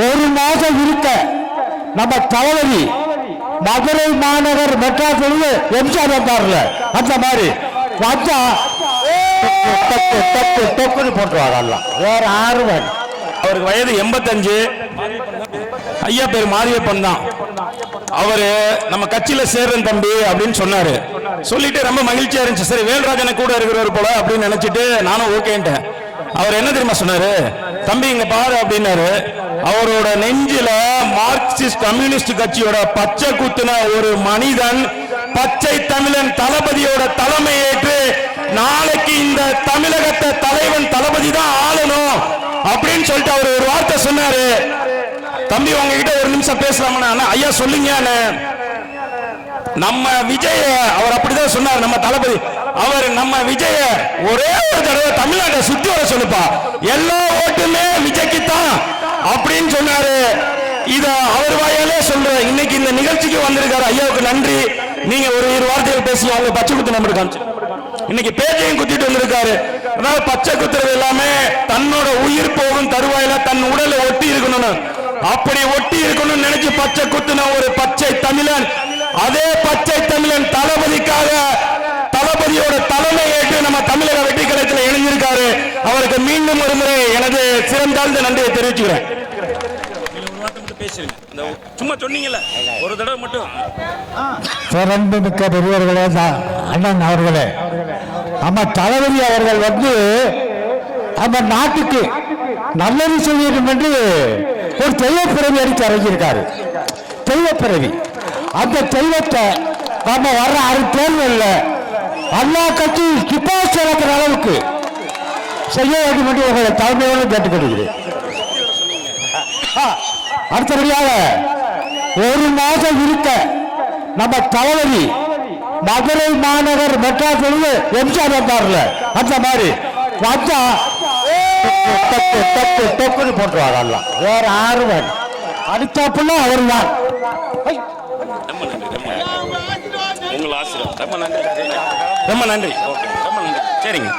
ஒரு மாதம் இருக்க நம்ம தளபதி மதுரை மாநகர் மெட்ராஸ் எம்ஜிஆர் வந்தார்ல அந்த மாதிரி. வந்தா டக்கு டக்கு டக்குன்னு போட்டுருவாங்க எல்லாம் வேற ஆறுவன் அவருக்கு வயது எண்பத்தஞ்சு. ஐயா பேர் மாரியப்பன் தான். அவரு நம்ம கட்சியில சேர்றன் தம்பி அப்படின்னு சொன்னாரு. சொல்லிட்டு ரொம்ப மகிழ்ச்சியா இருந்துச்சு. சரி வேல்ராஜனை கூட இருக்கிறவர் போல அப்படின்னு நினைச்சிட்டு நானும் ஓகேன்ட்டேன். அவர் என்ன தெரியுமா சொன்னாரு? தம்பி இங்க பாரு அப்படின்னாரு. அவரோட நெஞ்சில மார்க்சிஸ்ட் கம்யூனிஸ்ட் கட்சியோட பச்சை குத்துன ஒரு மனிதன் பச்சை தமிழன் தளபதியோட தலைமை ஏற்று நாளைக்கு இந்த தமிழகத்தை தலைவன் தளபதி தான் ஆளணும் அப்படின்னு சொல்லிட்டு அவர் ஒரு வார்த்தை சொன்னாரு. தம்பி உங்ககிட்ட ஒரு நிமிஷம் பேசலாமா? ஐயா சொல்லுங்க நம்ம விஜய அவர் அப்படிதான் சொன்னார் நம்ம தளபதி. அவர் நம்ம விஜய ஒரே தமிழ்நாட்டை சுத்தி வர சொல்லுப்பா. எல்லா ஓட்டுமே விஜய்க்குத்தான் அப்படின்னு சொன்னாரு. இத அவர் வாயாலே சொல்றேன். இன்னைக்கு இந்த நிகழ்ச்சிக்கு வந்திருக்காரு ஐயாவுக்கு நன்றி. நீங்க ஒரு இரு வார்த்தைகள் பேசி அவங்க பச்சை குத்து நம்பர் காமிச்சு. இன்னைக்கு பேச்சையும் குத்திட்டு வந்திருக்காரு. அதாவது பச்சை குத்துறது எல்லாமே தன்னோட உயிர் போகும் தருவாயில தன் உடலை ஒட்டி இருக்கணும்னு. அப்படி ஒட்டி இருக்கணும்னு நினைச்சு பச்சை குத்துன ஒரு பச்சை தமிழன். அதே பச்சை தமிழன் தளபதிக்காக அவருக்கு மீண்டும் ஒரு முறை எனது சிறந்தாழ்ந்த நன்றியை தெரிவிச்சுக்கிறேன். சும்மா சொன்னீங்கல்ல ஒரு தடவை மட்டும். சிறந்து மிக்க பெரியவர்களே தான் அண்ணன் அவர்களே நம்ம தளபதி அவர்கள் வந்து நம்ம நாட்டுக்கு நல்லது செய்ய வேண்டும் என்று ஒரு தெய்வப்பிறவி அடித்து இறங்கியிருக்காரு தெய்வப்பிறவி. அந்த தெய்வத்தை நம்ம வர்ற ஆறு தேர்தலில் எல்லா கட்சியும் இழக்கிற அளவுக்கு செய்ய வேண்டும் என்று உங்களை தலைமையோடு கேட்டுக்கொள்கிறேன். ஆ, அடுத்தபடியாக ஒரு மாதம் இருக்க நம்ம தளபதி மதுரை மாநகர் மெட்ராஸ் எம்ஜிஆர் வந்தார்ல அந்த மாதிரி. வந்தா டக்கு டக்கு டக்குன்னு போட்டுருவாங்க எல்லாம் வேற ஆறுவன் அடுத்தாப்புல அவர் தான் ரொம்ப நன்றி. ரொம்ப நன்றி. சரிங்க.